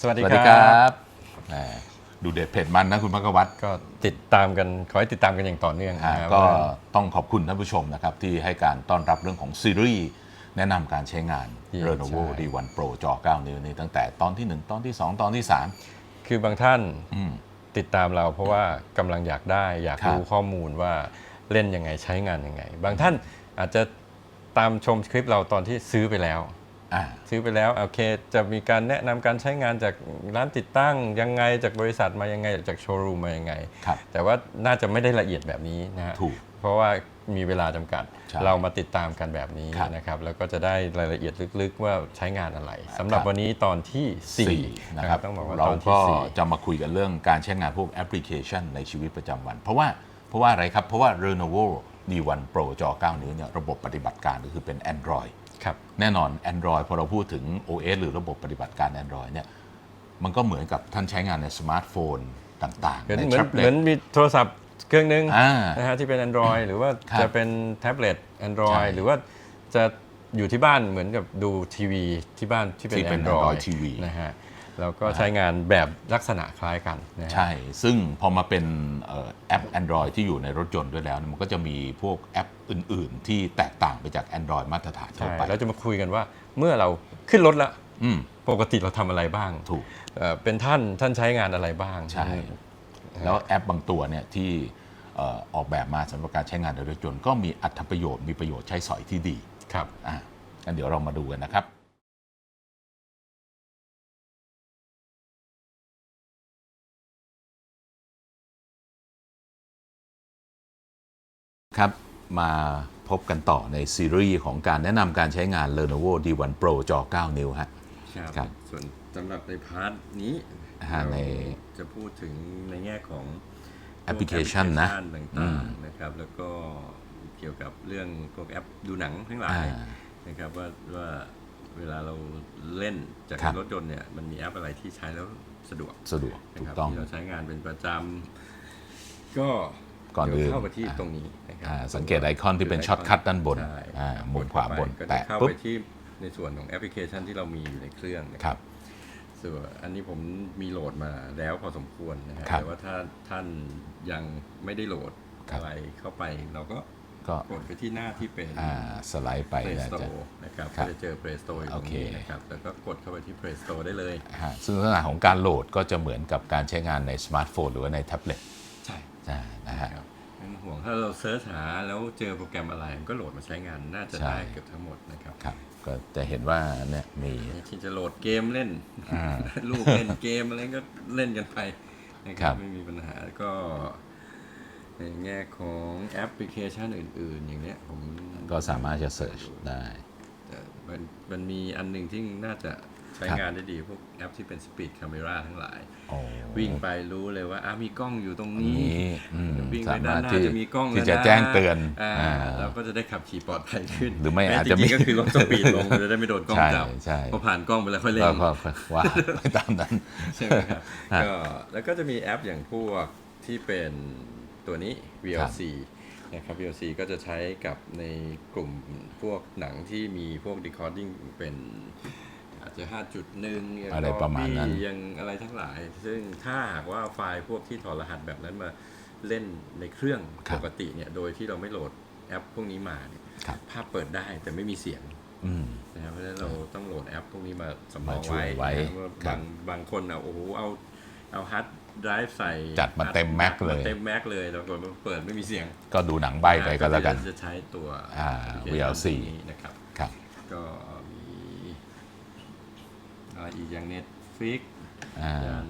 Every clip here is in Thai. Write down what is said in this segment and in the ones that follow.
สวัสดีสวัสคดีรัครับบแหมดูเด็ดเผ็ดมันนะคุณพักวัตรก็ติดตามกันขอให้ติดตามกันอย่างต่อเนื่องอ่านะครับก็ว่าต้องขอบคุณท่านผู้ชมนะครับ ที่ให้การต้อนรับเรื่องของซีรีส์แนะนำการใช้งานที่ Lenovo ใช่ D1 Pro จอ 9 นิ้วนี่ตั้งแต่ตอนที่ 1 ตอนที่ 2 ตอนที่คือบางท่าน3อืมติดตามเราเพราะว่ากำลังอยากได้ อยากครับรู้ข้อมูลว่าเล่นยังไงใช้งานยังไง บางท่านอาจจะตามชมคลิปเราตอนที่ซื้อไปแล้ว อ่า ซื้อไปแล้วโอเคจะมีการแนะนำการใช้งานจากร้านติดตั้งยังไงจากบริษัทมายังไงจากโชว์รูมมายังไง ครับ แต่ว่าน่าจะไม่ได้ละเอียดแบบนี้นะฮะถูกเพราะว่ามีเวลาจำกัด ใช่เรามาติดตามกันแบบนี้ครับนะครับแล้วก็จะได้รายละเอียดลึกๆ ว่าใช้งานอะไรสำหรับครับ วันนี้ตอนที่สี่4นะนะคครัรับบต้องบอกว่าเราตอนที่ก็สี่จะมาคุยกันเรื่องการใช้งานพวกแอปพลิเคชันในชีวิตประจำวัน เพราะว่าเพราะว่าอะไรครับ เพราะว่า Lenovo D1 Pro จอ 9 นิ้วเนี่ยระบบปฏิบัติการก็คือเป็น Android ครับ แน่นอน Android พอเราพูดถึง OS หรือระบบปฏิบัติการ Android เนี่ยมันก็เหมือนกับท่านใช้งานในสมาร์ทโฟนต่างๆ เหมือนในเหมือนแท็บเหเล็มือตนมีโทรศัพท์เครื่องหนึงอ่านะฮะที่เป็น Android หรือว่าครับจะเป็นแท็บเล็ต Android ใช่หรือว่าจะอยู่ที่บ้านเหมือนกับดูทีวีที่บ้านที่เป็น ที่เป็น Android Android TV นะฮะ แล้วก็ใช้งานแบบลักษณะคล้ายกันนะฮะ ใช่ ซึ่งพอมาเป็นเอ่อแอป Android ที่อยู่ในรถยนต์ด้วยแล้วเนี่ยมันก็จะมีพวกแอปอื่น ๆ ที่แตกต่างไปจาก Android มาตรฐานทั่วใช่ไปแล้วจะมาคุยกันว่าเมื่อเราขึ้นรถละอืมปกติเราทำอะไรบ้างถูก เอ่อเป็นท่านท่านใช้งานอะไรบ้าง ใช่ แล้วแอปบางตัวเนี่ยที่เอ่อออกแบบมาสำหรับการใช้งานในรถยนต์ก็มีอัตประโยชน์มีประโยชน์ใช้สอยที่ดีครับ อะงั้นเดี๋ยวเรามาดูกันนะครับ ครับมาพบกันต่อในซีรีส์ของการแนะนำการใช้งาน Lenovo D1 Pro จอ 9 นิ้วฮะ ครับส่วนสำหรับในพาร์ทนี้ฮะในจะพูดถึงในแง่ของแอปพลิเคชันนะแอปพลิเคชัอืต่ามงๆนะครับ แล้วก็เกี่ยวกับเรื่องพวกแอปดูหนังทั้งหลายอ่านะครับว่าว่าเวลาเราเล่นจากครับ รถยนต์เนี่ยมันมีแอปอะไรที่ใช้แล้วสะดวก สะดวกนะถูคกรับต้อง ที่เราใช้งานเป็นประจำก็ ก่อนเดี๋ยวอื่นเข้าไปที่ตรงนี้นะครัอ่าสังเกตไอคอนที่เป็นช็อตคัทด้านบนใช่อ่ามุมขวาบนก็จะแตะเข้าปุ๊ไปบที่ในส่วนของแอปพลิเคชันที่เรามีอยู่ในเครื่องนะคครัรับบส่วนอันนี้ผมมีโหลดมาแล้วพอสมควรนะฮะครับแต่ว่าถ้าท่านยังไม่ได้โหลดครับอะไรเข้าไปเราก็ก็กดไปที่หน้าที่เป็นอ่าสไลด์ไป Play นะจ๊ะ Store นะครับครัก็บจะเจอ Play Store อยู่ตโอรงเคนี้นะครับแล้วก็กดเข้าไปที่ Play Store ได้เลยฮะซึ่งลักษณะของการโหลดก็จะเหมือนกับการใช้งานในสมาร์ทโฟนหรือว่าในแท็บเล็ต ใช่อ่านะฮะ ครับไม่ต้องห่วงถ้าเราเซิร์ชหาแล้วเจอโปรแกรมอะไรมันก็โหลดมาใช้งานน่าจะใช่ ได้เกือบทั้งหมดนะครับครับ ก็จะเห็นว่าเนี่ยมีที่จะโหลดเกมเล่น อ่า ลูกเล่นเกมอะไรก็เล่นกันไปนะคครัรับบ ไม่มีปัญหาก็ ในแง่ของแอปพลิเคชันอื่น ๆ อย่างเนี้ยผมก็สามารถจะเสิร์ชได้ แต่มันมันมีอันหนึ่งที่น่าจะ ใช้ครับงานได้ดีพวกแอปที่เป็นสปีด c า m ม r a ทั้งหลายโอ้วิ่งไปรู้เลยว่าอะมีกล้องอยู่ตรงนี้นี้อืมวิ่งไปสาด้ามารนถหน้าที่จะมีกล้องที่แล้วจะนแจ้งเตือนอ่าอ่าเราก็จะได้ขับขี่ปลอดภัยขึ้น หรือไม่แอาจจะมีริงๆก็คือลดสปีดลงจะได้ไม่โดนกล้องใช่จับใช่พอผ่านกล้องไปแล้วค่อยเล่นแล้วก็ว่าไปตามนั้นใช่ไหมครับฮะก็แล้วก็จะมีแอปอย่างพวกที่เป็นตัวนี้ VLC นะครับ VLC ก็จะใช้กับในกลุ่มพวกหนังที่มีพวก decoding เป็น อาจจะ5.1ยังอะไรประมาณนั้น Dolby ยังอะไรทั้งหลาย ซึ่งถ้าหากว่าไฟล์พวกที่ถอดรหัสแบบนั้นมาเล่นในเครื่องครับปกติเนี่ย โดยที่เราไม่โหลดแอปพวกนี้มาเนี่ยครับภาพเปิดได้แต่ไม่มีเสียงอืมนะครับเพราะฉะนั้นเราต้องโหลดแอปพวกนี้มาสำรองมาช่วไว้ยไว้นะครับว่าครับบางบางคนเอาโอ้โหเอาเอาฮาร์ดไดรฟ์ใส่จัดมาเต็มแม็กเลยาเต็มแม็กเลยแล้วกดมาเปิดไม่มีเสียง ก็ดูหนังใบไปก็แล้วกันจะใช้ตัวอ่าแอปพลิเคชัน VLC นี้นะครับครับก็มี อะไรอีกอย่าง Netflix อ่าอย่าง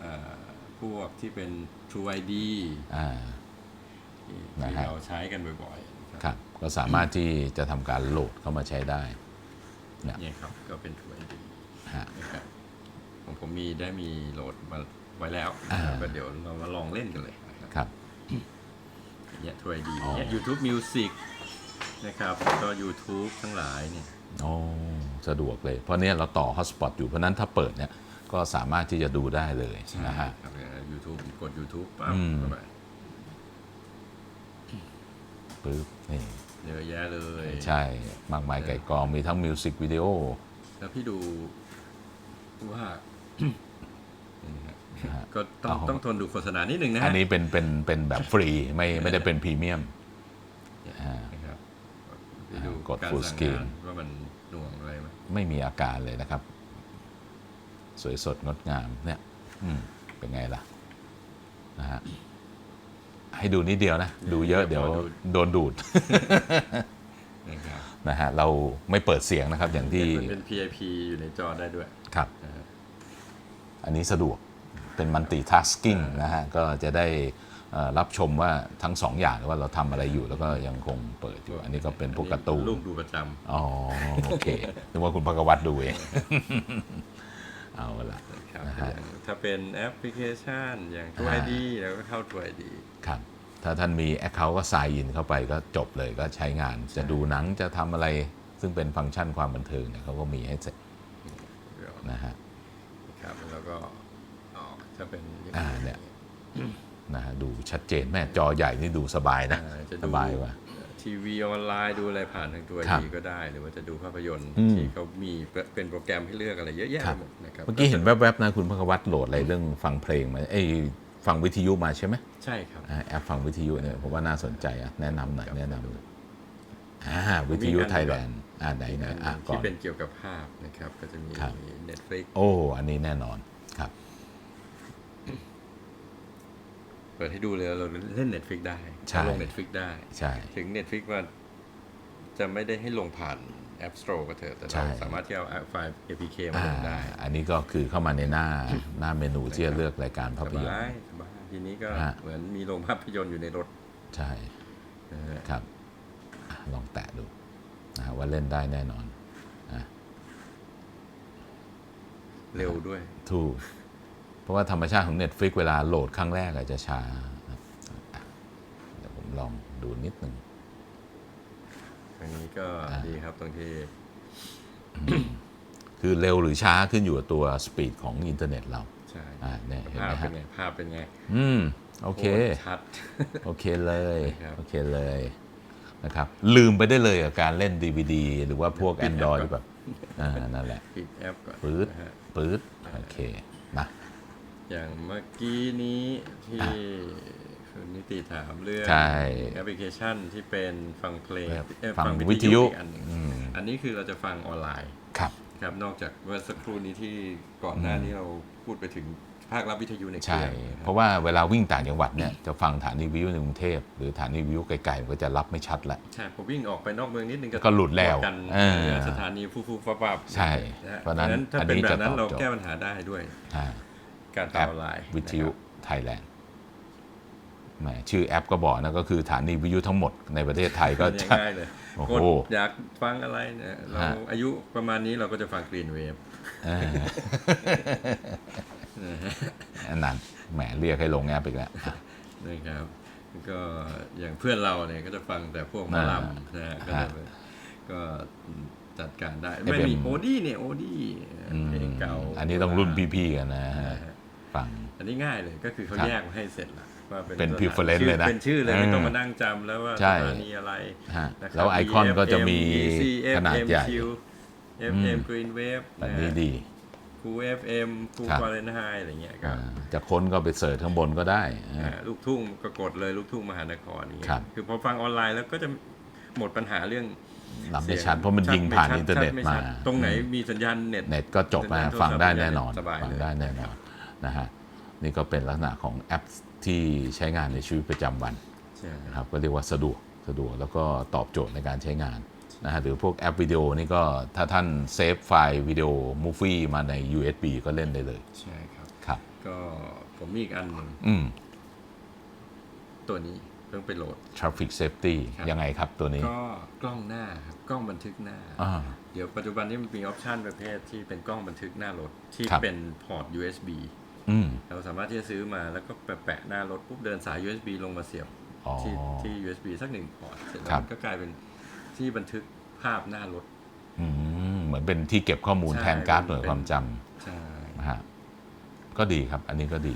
เอ่อพวกที่เป็น True ID อ่า ที่นะที่ฮะ เราใช้กันบ่อยๆนะครับก็สามารถที่จะทำการโหลดเข้ามาใช้ได้ เนี่ยครับก็เป็น True ID ฮะ นะครับของผมมีได้มีโหลดมาไว้แล้วอ่าก็เดี๋ยวเรามาลองเล่นกันเลยนะครับ ครับ เนี่ยทวยดีอ๋อ เนี่ย YouTube Music นะครับ ก็ YouTube ทั้งหลายเนี่ย โอ้ สะดวกเลย เพราะเนี้ยเราต่อ hotspot อยู่เพราะฉะนั้นถ้าเปิดเนี่ยก็สามารถที่จะดูได้เลยนะฮะครับยูทูบกด YouTube ปั๊บอืม เข้าไปปึ๊บนี่เยอะแยะเลย ใช่มากมายไก่กองมีทั้งมิวสิกวิดีโอแล้วพี่ดูว่านะฮะ ก็ต้องเอา ต้องทนดูโฆษณานิดหนึ่งนะฮะ อันนี้เป็นเป็นเป็นแบบฟรีไม่ไม่ได้เป็นพรีเมียม อ่า นะครับไป อ่า ดู กดการ full สั่ง screen งานว่ามันหน่วงอะไรไหมไม่มีอาการเลยนะครับ สวยสดงดงามเนี่ยอืมเป็นไงล่ะนะฮะให้ดูนิดเดียวนะ ดูเยอะเดี๋ยวโดนดูดนะครับนะฮะเราไม่เปิดเสียงนะครับ อย่างที่มันเป็น PIP อยู่ในจอได้ด้วยครับนะฮะอันนี้สะดวกเป็นมัลติทัสกิ้งนะฮะ ก็จะได้เอ่อ รับชมว่าทั้งสองอย่างว่าเราทำอะไรอยู่แล้วก็ยังคงเปิดอยู่ อันนี้ก็เป็นพวกการ์ตูนลูกดูประจำอ๋อโอเคนึกว่าคุณพกวัตดูเองเอาละนะครับนะฮะอย่างถ้าเป็นแอปพลิเคชันอย่างตัวอ่า ID แล้วก็เข้าตัว ID ครับถ้าท่านมี Account ก็ sign in เข้าไปก็จบเลยก็ใช้งาน จะดูหนังจะทำอะไรซึ่งเป็นฟังก์ชันความบันเทิงเนี่ยเขาก็มีให้เสร็จเดี๋ยวนะฮะนะครับแล้วก็ออกถ้าเป็นอย่างอ่าเนี่ย นะฮะดูชัดเจนแม่จอใหญ่นี่ดูสบายนะอ่าจะสดูบายกว่าทีวีออนไลน์ดูอะไรผ่านทางตัวครับ ID ก็ได้ หรือว่าจะดูภาพยนตร์อืมที่เขามีเป็นโปรแกรมให้เลือกอะไรเยอะแยะครัไปบหมดนะครับเมื่อกี้เห็นแวบๆนะคุณพกวัตโหลดอะไรเรื่องฟังเพลงมาเอ้ยฟังวิทยุมาใช่ไหมใช่ครับอ่าแอปฟังวิทยุเนี่ยผมว่าน่าสนใจอะแนะนำหน่อยครับแนะนำหน่อยอ่าวิทยุไทยแลนด์อ่าไหนไหนอะก่ที่อนเป็นเกี่ยวกับภาพนะครับก็จะมีครับ Netflix โอ้อันนี้แน่นอนครับ เปิดให้ดูเลยเราเล่น Netflix ได้ใช่ลง Netflix ได้ ใช่ ถึง Netflix ว่าจะไม่ได้ให้ลงผ่าน App Store ก็เถอะแต่ใช่เราสามารถที่เอาไฟล์ APK มาอ่าลงได้ อันนี้ก็คือเข้ามาในหน้าหน้าเมนูที่จะเลือกรายการสภาพยนตบาร์ยสบายทีนี้ก็ฮะเหมือนมีโรงภาพยนตร์อยู่ในรถ ใช่นะฮะครับอะลองแตะดูนะฮะว่าเล่นได้แน่นอน เร็วด้วย ถูกเพ ราะว่าธรรมชาติของ Netflix เวลาโหลดครั้งแรกอาจจะช้าอะเดี๋ยวผมลองดูนิดหนึ่งอันนี้ก็อ่าดีครับตรงที่ คือเร็วหรือช้าขึ้นอยู่กับตัวสปีดของอินเทอร์เน็ตเรา ใช่อ่าเนี่ยเห็นภาไหมพเป็ฮะนไงภาพเป็นไง อืม โอเคโตรชัด โอเคเลยครับโอเคเลยนะครับ ลืมไปได้เลยกับการเล่น DVD หรือว่าพวกปิดแอป Android ก่อนแบบอ่านั่นแหละ ปิดแอปก่อนปื๊ดนะฮะปื๊ดโอเคนะ อย่างเมื่อกี้นี้ที่อะคุณนิติถามเรื่องใช่แอปพลิเคชันที่เป็นฟังเพลงเอ่อฟังวิทยุอีกอันหนึ่งอืม อันนี้คือเราจะฟังออนไลน์ ครับ ครับนอกจากเมื่อสักครู่นี้ที่ก่อนหน้านี้เราพูดไปถึงภาครับวิทยุในเคใช่รื่องเพราะว่าเวลาวิ่งต่างจังหวัดเนี่ยจะฟังฐานีวิทยุในกรุงเทพหรือฐานีวิทยุไกลๆมันก็จะรับไม่ชัดละ ใช่พอวิ่งออกไปนอกเมืองนิดนึงก็หลุดแล้วกันเออสถานีฟูฟูฟ้าฟ้าใช่นะฮะเพราะฉะนั้นถ้าอันเป็นนี้แบจะบนั้นตอบเราโจทย์แก้ปัญหาได้ด้วย อ่า การแอฟังปออนไลน์วิทยุนะครับไทยแลนด์แหมชื่อแอปก็บอกนะก็คือฐานีวิทยุทั้งหมดในประเทศไทยก็มันจะง่ายๆเลยโอ้โหคนอยากฟังอะไรเนี่ยเราฮะอายุประมาณนี้เราก็จะฟังกรีนเวฟเอออันนั้นแหมเรียกให้ลงแอปอีกแล้วอะนะครับก็อย่างเพื่อนเราเนี่ยก็จะฟังแต่พวกหมอลอ่าำนะฮะก็ฮะจะก็จัดการได้ FM ไม่มีโอดี้เนี่ยโอดี้อืมเพลงเก่า อันนี้ต้องรุ่นพี่ๆกันนะนะฮะฮะ ฟัง อันนี้ง่ายเลยก็คือเขาครับแยกมาให้เสร็จละว่าเป็นเป็นสถา preference ชื่อเลยนะเป็นชื่อเลยเออไม่ต้องมานั่งจำแล้วว่าใช่สถานีอะไรฮะนะครับแล้วไอคอนก็จะมี EFM ขนาดใหญ่ FMQ อื FM ม Green Wave อันนี้ดีคู FM คูครับฟาเรนไฮต์อะไรเงี้ยก็อ่าจะค้นก็ไปเสิร์ชข้างบนก็ได้อ่าอ่าลูกทุ่งก็กดเลยลูกทุ่งมหานครอย่างเงี้ครัยบคือพอฟังออนไลน์แล้วก็จะหมดปัญหาเรื่องรับไม่ชัดเพราะมันยิงผ่านชัดอินเทอร์เน็ตชัดไมาชัดตรงไหนมีสัญญาณเน็ตเน็ตก็จบมาสัญญาณโทรศัพท์ฟังได้แน่นอนสบายเลยฟังได้แน่นอน นะฮะนี่ก็เป็นลักษณะของแอปที่ใช้งานในชีวิตประจำวันใช่นะครับก็เรียกว่าสะดวกสะดวกแล้วก็ตอบโจทย์ในการใช้งานนะฮะหรือพวกแอปวิดีโอนี่ก็ถ้าท่านเซฟไฟล์วิดีโอมูฟวี่มาใน USB ก็เล่นได้เลย ใช่ครับ ครับ ก็ผมมีอีกอันหนึ่งอืมตัวนี้เพิ่งไปโหลด Traffic Safety ครับยังไงครับตัวนี้ ก็กล้องหน้าครับกล้องบันทึกหน้าอ่าเดี๋ยวปัจจุบันนี้มันมีออปชันประเภทที่เป็นกล้องบันทึกหน้ารถที่ครับเป็นพอร์ต USB อืม เราสามารถที่จะซื้อมาแล้วก็แปะๆหน้ารถปุ๊บเดินสาย USB ลงมาเสียบอ๋อที่ที่ USB สักหนึ่งพอร์ตเสร็จแล้ครัวบมันก็กลายเป็นที่บันทึกภาพหน้ารถอืมเหมือนเป็นที่เก็บข้อมูลใช่แทนการ์ดหเป็นน่วยความจำใช่นะฮะก็ดีครับ อันนี้ก็ดี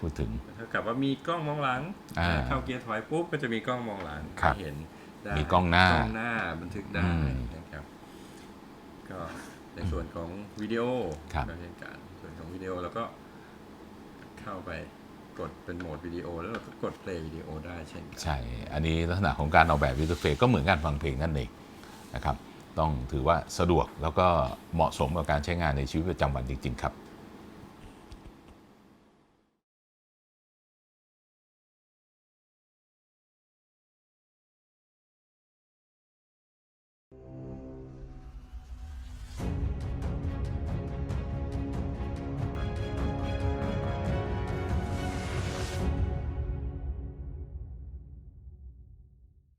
พูดถึงเท่ากับว่ามีกล้องมองหลังอ่าเข้าเกียร์ถอยปุ๊บก็จะมีกล้องมองหลังครับให้เห็นได้มีกล้องหน้ากล้องหน้าบันทึกได้อืมนะครับ ก็ในส่วนของวิดีโอครับก็เช่นกันส่วนของวิดีโอแล้วก็ เข้าไปกดเป็นโหมดวิดีโอแล้วเราก็กดเพลย์วิดีโอได้เช่นกันใช่ อันนี้ลักษณะของการออกแบบวิดีโอเฟซก็เหมือนการฟังเพลงนั่นเองนะครับ ต้องถือว่าสะดวกแล้วก็เหมาะสมกับการใช้งานในชีวิตประจำวันจริง ๆ ครับ